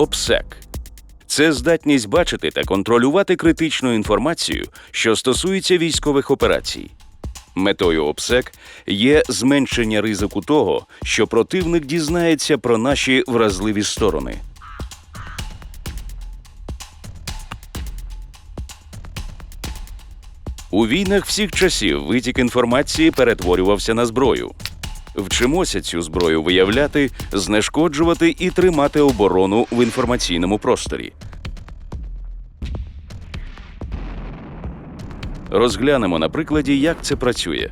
ОПСЕК. Це здатність бачити та контролювати критичну інформацію, що стосується військових операцій. Метою ОПСЕК є зменшення ризику того, що противник дізнається про наші вразливі сторони. У війнах всіх часів витік інформації перетворювався на зброю. Вчимося цю зброю виявляти, знешкоджувати і тримати оборону в інформаційному просторі. Розглянемо на прикладі, як це працює.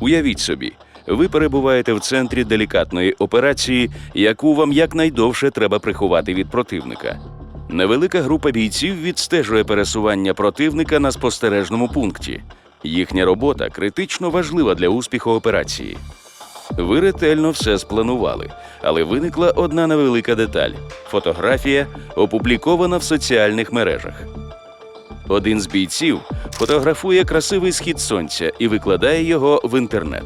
Уявіть собі, ви перебуваєте в центрі делікатної операції, яку вам якнайдовше треба приховати від противника. Невелика група бійців відстежує пересування противника на спостережному пункті. Їхня робота критично важлива для успіху операції. Ви ретельно все спланували, але виникла одна невелика деталь: фотографія опублікована в соціальних мережах. Один з бійців фотографує красивий схід сонця і викладає його в інтернет.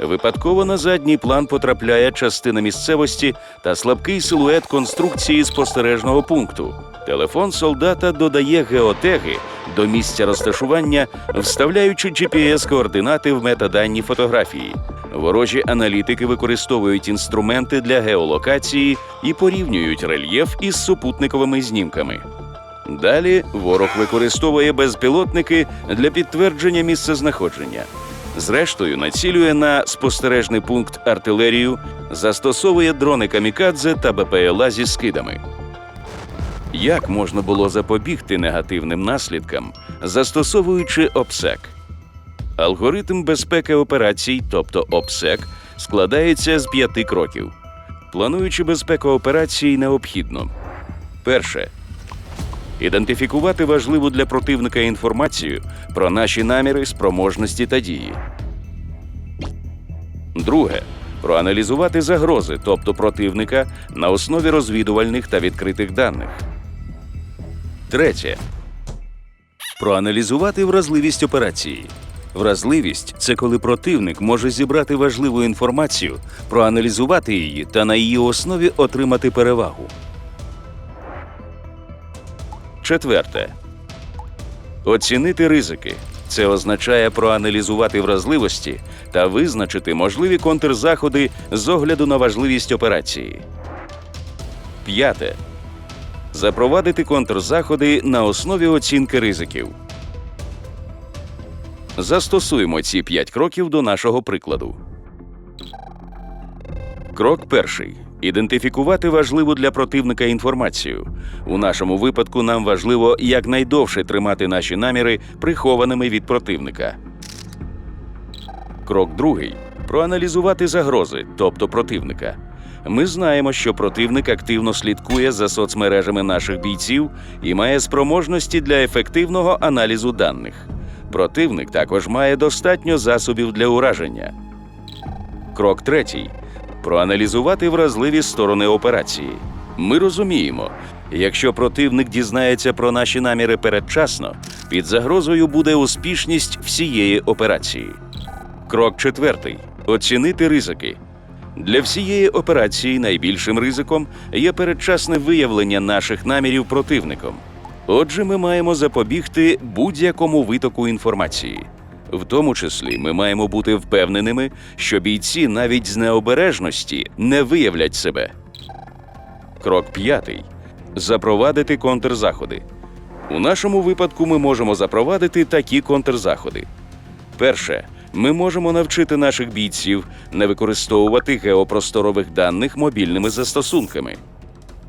Випадково на задній план потрапляє частина місцевості та слабкий силует конструкції спостережного пункту. Телефон солдата додає геотеги до місця розташування, вставляючи GPS-координати в метаданні фотографії. Ворожі аналітики використовують інструменти для геолокації і порівнюють рельєф із супутниковими знімками. Далі ворог використовує безпілотники для підтвердження місцезнаходження. Зрештою, націлює на спостережний пункт артилерію, застосовує дрони камікадзе та БПЛА зі скидами. Як можна було запобігти негативним наслідкам, застосовуючи ОПСЕК? Алгоритм безпеки операцій, тобто ОПСЕК, складається з п'яти кроків. Плануючи безпеку операцій, необхідно перше ідентифікувати важливу для противника інформацію про наші наміри, спроможності та дії. Друге проаналізувати загрози, тобто противника, на основі розвідувальних та відкритих даних. Третє проаналізувати вразливість операції. Вразливість це коли противник може зібрати важливу інформацію, проаналізувати її та на її основі отримати перевагу. Четверте. Оцінити ризики. Це означає проаналізувати вразливості та визначити можливі контрзаходи з огляду на важливість операції. П'яте. Запровадити контрзаходи на основі оцінки ризиків. Застосуємо ці п'ять кроків до нашого прикладу. Крок перший. Ідентифікувати важливу для противника інформацію. У нашому випадку нам важливо якнайдовше тримати наші наміри прихованими від противника. Крок другий проаналізувати загрози, тобто противника. Ми знаємо, що противник активно слідкує за соцмережами наших бійців і має спроможності для ефективного аналізу даних. Противник також має достатньо засобів для ураження. Крок третій проаналізувати вразливі сторони операції. Ми розуміємо, якщо противник дізнається про наші наміри передчасно, під загрозою буде успішність всієї операції. Крок четвертий оцінити ризики. Для всієї операції найбільшим ризиком є передчасне виявлення наших намірів противником. Отже, ми маємо запобігти будь-якому витоку інформації. В тому числі ми маємо бути впевненими, що бійці навіть з необережності не виявлять себе. Крок п'ятий запровадити контрзаходи. У нашому випадку ми можемо запровадити такі контрзаходи. Перше, ми можемо навчити наших бійців не використовувати геопросторових даних мобільними застосунками.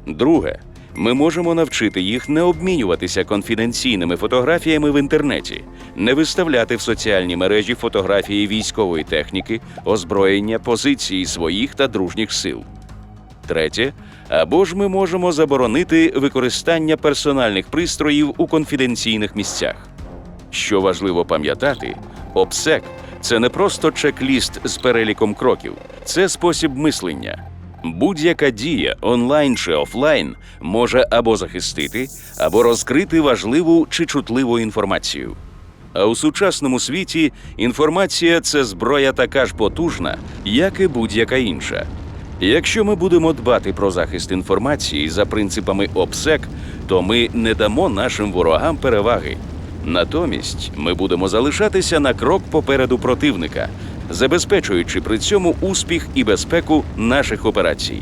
Друге, ми можемо навчити їх не обмінюватися конфіденційними фотографіями в інтернеті, не виставляти в соціальні мережі фотографії військової техніки, озброєння, позиції своїх та дружніх сил. Третє, або ж ми можемо заборонити використання персональних пристроїв у конфіденційних місцях. Що важливо пам'ятати, обсек це не просто чек-ліст з переліком кроків, це спосіб мислення. Будь-яка дія, онлайн чи офлайн, може або захистити, або розкрити важливу чи чутливу інформацію. А у сучасному світі інформація це зброя така ж потужна, як і будь-яка інша. Якщо ми будемо дбати про захист інформації за принципами ОПСЕК, то ми не дамо нашим ворогам переваги. Натомість ми будемо залишатися на крок попереду противника, забезпечуючи при цьому успіх і безпеку наших операцій.